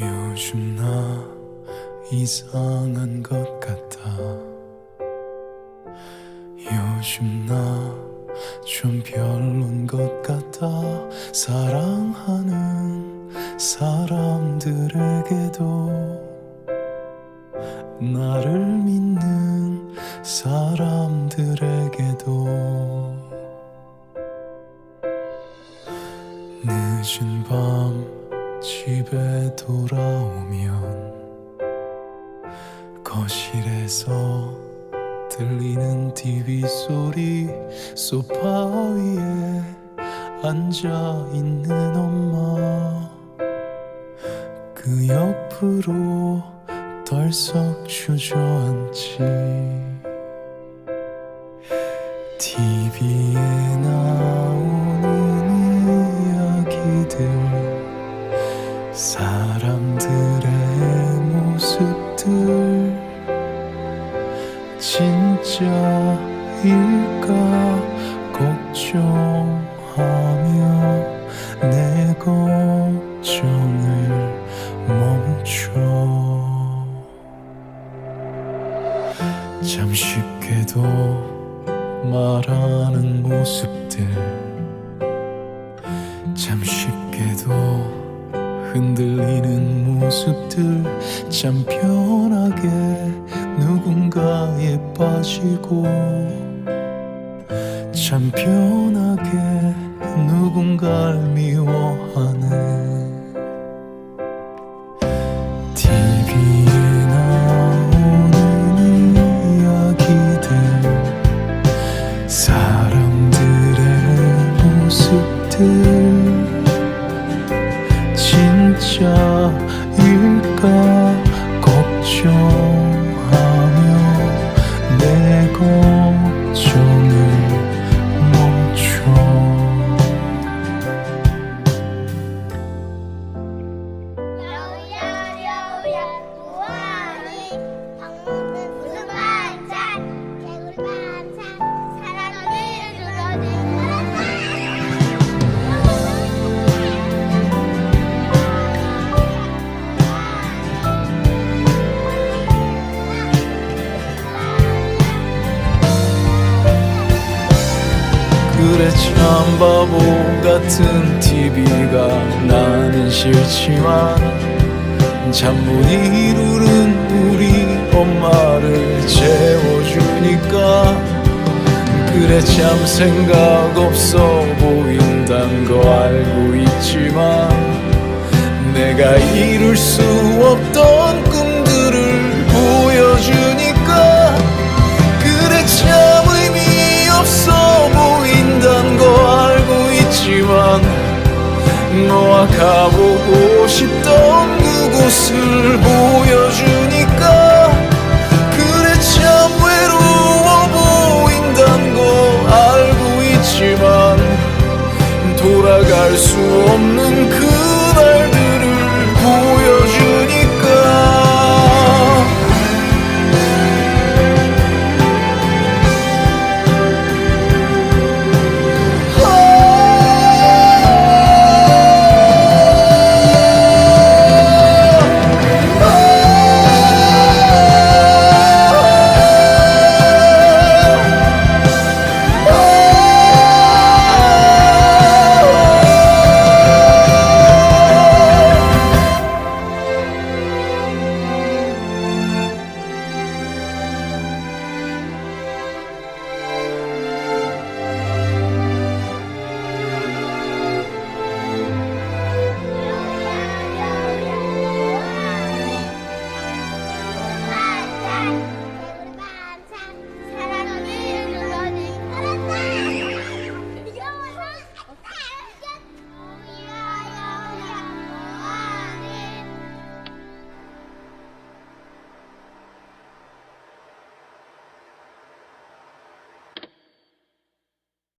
요즘 나 이상한 것 같아. 요즘 나 좀 별론 것 같아. 사랑하는 사람들에게도 나를 믿는 사람들에게도 늦은 밤 집에 돌아오면 거실에서 들리는 TV 소리 소파 위에 앉아 있는 엄마. 그 옆으로 덜썩 주저앉지. TV에 나 사람들의 모습들 진짜일까 걱정하며 내 걱정을 멈춰. 참 쉽게도 말하는 모습들. 참 쉽게도 흔들리는 모습들 참 편하게 누군가에 빠지고 참 편하게 누군가를 미워하네 TV에 나오는 이야기들 사람들의 모습들 진 그래 참 바보 같은 TV가 나는 싫지만 참못 이루는 우리 엄마를 채워주니까 그래 참 생각 없어 보인단 거 알고 있지만 내가 이룰 수 없던 너와 가보고 싶던 그곳을 보여주니까 그래 참 외로워 보인단 거 알고 있지만 돌아갈 수 없는 그